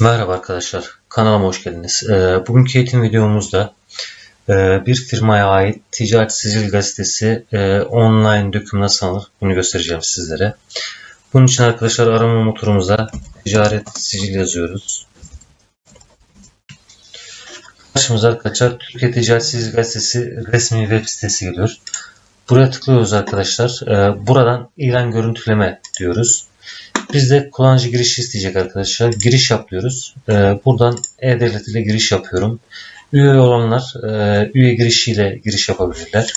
Merhaba arkadaşlar, kanalıma hoş geldiniz. Ee, bugünkü eğitim videomuzda e, bir firmaya ait Ticaret Sicil Gazetesi e, online döküm nasıl alınır bunu göstereceğim sizlere. Bunun için arkadaşlar arama motorumuza Ticaret Sicil yazıyoruz. Karşımıza arkadaşlar Türkiye Ticaret Sicil Gazetesi resmi web sitesi geliyor. Buraya tıklıyoruz arkadaşlar. Ee, buradan ilan görüntüleme diyoruz. Bizde kullanıcı girişi isteyecek arkadaşlar. Giriş yapıyoruz. Ee, buradan e-devlet ile giriş yapıyorum. Üye olanlar e, üye girişiyle giriş yapabilirler.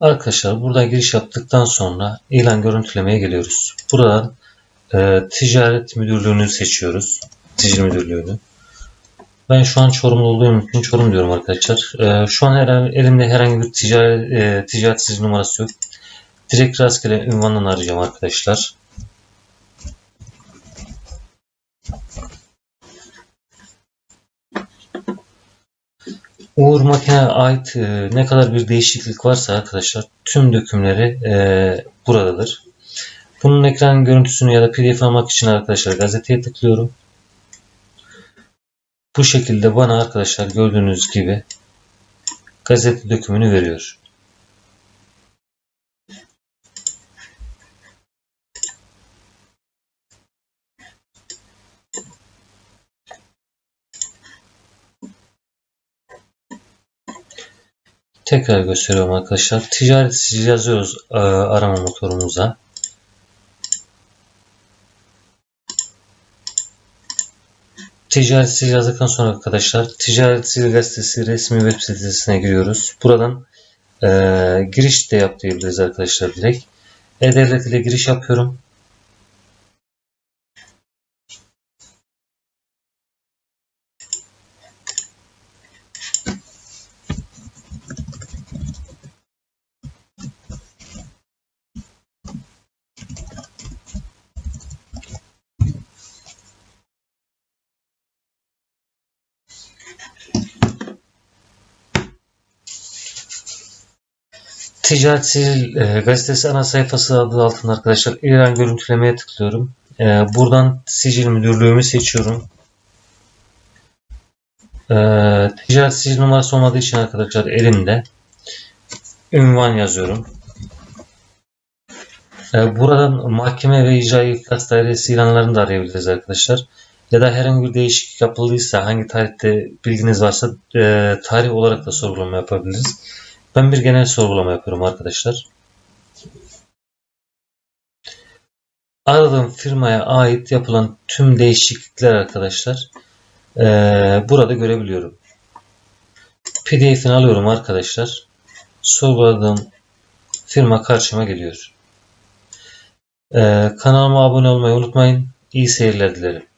Arkadaşlar burada giriş yaptıktan sonra ilan görüntülemeye geliyoruz. Buradan e, ticaret müdürlüğünü seçiyoruz. Sicil müdürlüğünü. Ben şu an Çorum'da olduğum için Çorum diyorum arkadaşlar. E, şu an her, elimde herhangi bir ticaret, e, ticaret numarası yok. Direkt rastgele ünvandan arayacağım arkadaşlar. Uğur Makine'ye ait e, ne kadar bir değişiklik varsa arkadaşlar tüm dökümleri e, buradadır. Bunun ekran görüntüsünü ya da pdf almak için arkadaşlar gazeteye tıklıyorum. Bu şekilde bana arkadaşlar gördüğünüz gibi gazete dökümünü veriyor. Tekrar gösteriyorum arkadaşlar. Ticaret sicil yazıyoruz e, arama motorumuza. Ticaret sicil yazdıktan sonra arkadaşlar Ticaret Sicil Gazetesi resmi web sitesine giriyoruz. Buradan e, giriş de yap arkadaşlar direkt. E-Devlet ile giriş yapıyorum. Ticaret Sicil e, gazetesi ana sayfası adı altında arkadaşlar ilan görüntülemeye tıklıyorum. E, buradan sicil müdürlüğümü seçiyorum. E, ticaret sicil numarası olmadığı için arkadaşlar elimde ünvan yazıyorum. E, buradan mahkeme ve icra ikaz dairesi ilanlarını da arayabiliriz arkadaşlar. Ya da herhangi bir değişiklik yapıldıysa hangi tarihte bilginiz varsa e, tarih olarak da sorgulama yapabiliriz. Ben bir genel sorgulama yapıyorum arkadaşlar. Aradığım firmaya ait yapılan tüm değişiklikler arkadaşlar e, burada görebiliyorum. PDF'ini alıyorum arkadaşlar. Sorguladığım firma karşıma geliyor. E, kanalıma abone olmayı unutmayın. İyi seyirler dilerim.